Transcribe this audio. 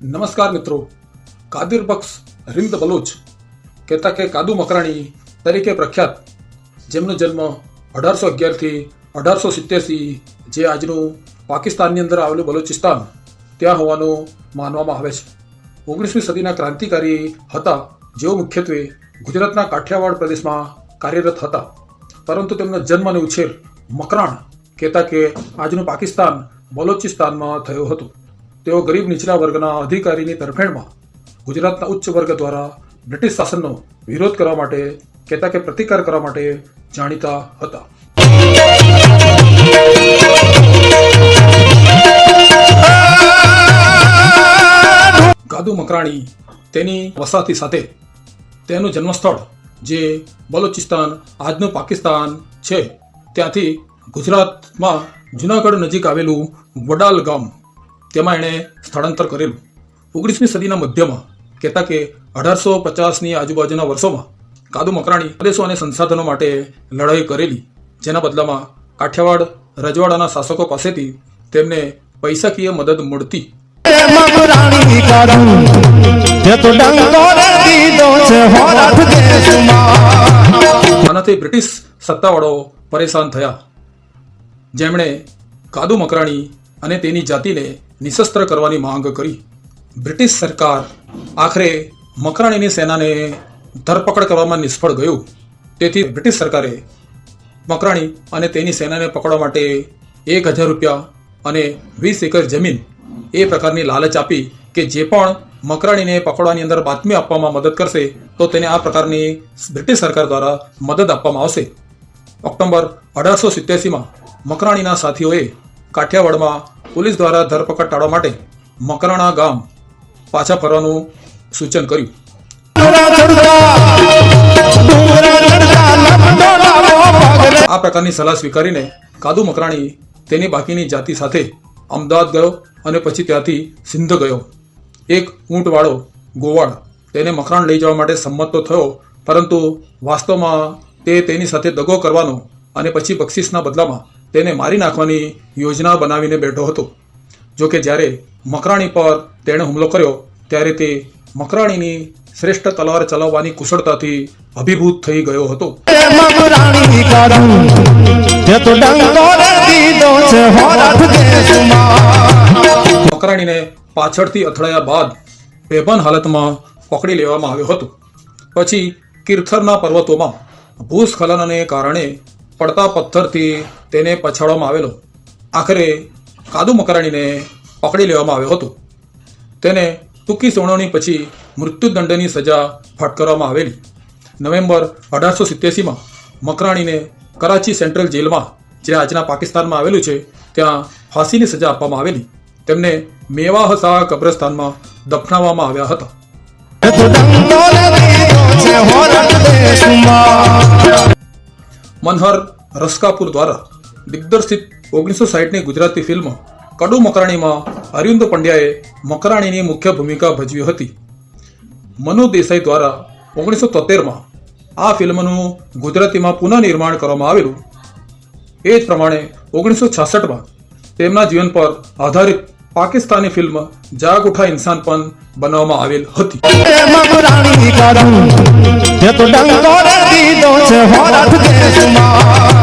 નમસ્કાર મિત્રો. કાદિર બક્ષ રિંદ બલોચ કહેતા કે કાદુ મકરાણી તરીકે પ્રખ્યાત. જેમનો જન્મ અઢારસો અગિયારથી અઢારસો સિત્યાસી જે આજનું પાકિસ્તાનની અંદર આવેલું બલોચિસ્તાન, ત્યાં હોવાનું માનવામાં આવે છે. ઓગણીસમી સદીના ક્રાંતિકારી હતા, જેઓ મુખ્યત્વે ગુજરાતના કાઠિયાવાડ પ્રદેશમાં કાર્યરત હતા. પરંતુ તેમનો જન્મ અને ઉછેર મકરાણ કહેતા કે આજનું પાકિસ્તાન બલોચિસ્તાનમાં થયો હતો. તેઓ ગરીબ નીચલા વર્ગના અધિકારીની તરફેણમાં ગુજરાતના ઉચ્ચ વર્ગ દ્વારા બ્રિટિશ શાસનનો વિરોધ કરવા માટે કહેતા કે પ્રતિકાર કરવા માટે જાણીતા હતા. ગાદુ મકરાણી તેની વસાતી સાથે તેનું જન્મસ્થળ જે બલોચિસ્તાન, આજનું પાકિસ્તાન છે, ત્યાંથી ગુજરાતમાં જુનાગઢ નજીક આવેલું વડાલ ગામ તેમાં એણે સ્થળાંતર કરેલું. ઓગણીસમી સદીના મધ્યમાં કહેતા કે અઢારસો પચાસની આજુબાજુના વર્ષોમાં કાદુ મકરાણી પ્રદેશો અને સંસાધનો માટે લડાઈ કરેલી. જેના બદલામાં કાઠિયાવાડ, રજવાડાના શાસકો પાસેથી તેમને પૈસાકીય મદદ મળતી. આનાથી બ્રિટિશ સત્તાવાળો પરેશાન થયા. જેમણે કાદુ મકરાણી અને તેની જાતિને નિશસ્ત્ર કરવાની માંગ કરી. બ્રિટિશ સરકાર આખરે મકરાણીની સેનાને ધરપકડ કરવામાં નિષ્ફળ ગયું. તેથી બ્રિટિશ સરકારે મકરાણી અને તેની સેનાને પકડવા માટે એક હજાર રૂપિયા અને વીસ એકર જમીન એ પ્રકારની લાલચ આપી કે જે પણ મકરાણીને પકડવાની અંદર બાતમી આપવામાં મદદ કરશે, તો તેને આ પ્રકારની બ્રિટિશ સરકાર દ્વારા મદદ આપવામાં આવશે. ઓક્ટોબર અઢારસો સિત્યાસીમાં મકરાણીના સાથીઓએ કાઠિયાવાડમાં પોલીસ દ્વારા ધરપકડ ટાળવા માટે મકરાણા ગામ પાછા ફરવાનું સૂચન કર્યું. આ પ્રકારની સલાહ સ્વીકારીને કાદુ મકરાણી તેની બાકીની જાતિ સાથે અમદાવાદ ગયો અને પછી ત્યાંથી સિંધ ગયો. એક ઊંટવાળો ગોવાળ તેને મકરાણ લઈ જવા માટે સંમત તો થયો, પરંતુ વાસ્તવમાં તે તેની સાથે દગો કરવાનો અને પછી બક્ષિસના બદલામાં તેને મારી નાખવાની યોજના બનાવીને બેઠો હતો. જો કે જ્યારે મકરાણી પર તેણે હુમલો કર્યો, ત્યારે તે મકરાણીની શ્રેષ્ઠ તલવાર ચલાવવાની કુશળતાથી અભિભૂત થઈ ગયો હતો. મકરાણીને પાછળથી અથડાયા બાદ બેભાન હાલતમાં પકડી લેવામાં આવ્યો હતો. પછી કિર્થરના પર્વતોમાં ભૂસ્ખલનને કારણે પડતા પથ્થરથી તેને પછાડવામાં આવેલો. આખરે કાદુ મકરાણીને પકડી લેવામાં આવ્યો હતો. તેને ટૂંકી સુનાવણી પછી મૃત્યુદંડની સજા ફટકારવામાં આવેલી. નવેમ્બર અઢારસો સિત્યાસીમાં મકરાણીને કરાચી સેન્ટ્રલ જેલમાં જે આજના પાકિસ્તાનમાં આવેલું છે, ત્યાં ફાંસીની સજા આપવામાં આવેલી. તેમને મેવાહ કબ્રસ્તાનમાં દફનાવવામાં આવ્યા હતા. મનહર રસ્કાપુર દ્વારા દિગ્દર્શિત ઓગણીસો સાહીઠની ગુજરાતી ફિલ્મ કડુ મકરાણીમાં અરવિંદ પંડ્યાએ મકરાણીની મુખ્ય ભૂમિકા ભજવી હતી. મનુ દેસાઈ દ્વારા ઓગણીસો તોતેરમાં આ ફિલ્મનું ગુજરાતીમાં પુનઃનિર્માણ કરવામાં આવેલું. એ જ પ્રમાણે ઓગણીસો છાસઠમાં તેમના જીવન પર આધારિત પાકિસ્તાની ફિલ્મ જાગ ઉઠા ઇન્સાન પણ બનાવવામાં આવેલ હતી. તે તો ડંકો રે દીધો છે હોરઠ દેશમાં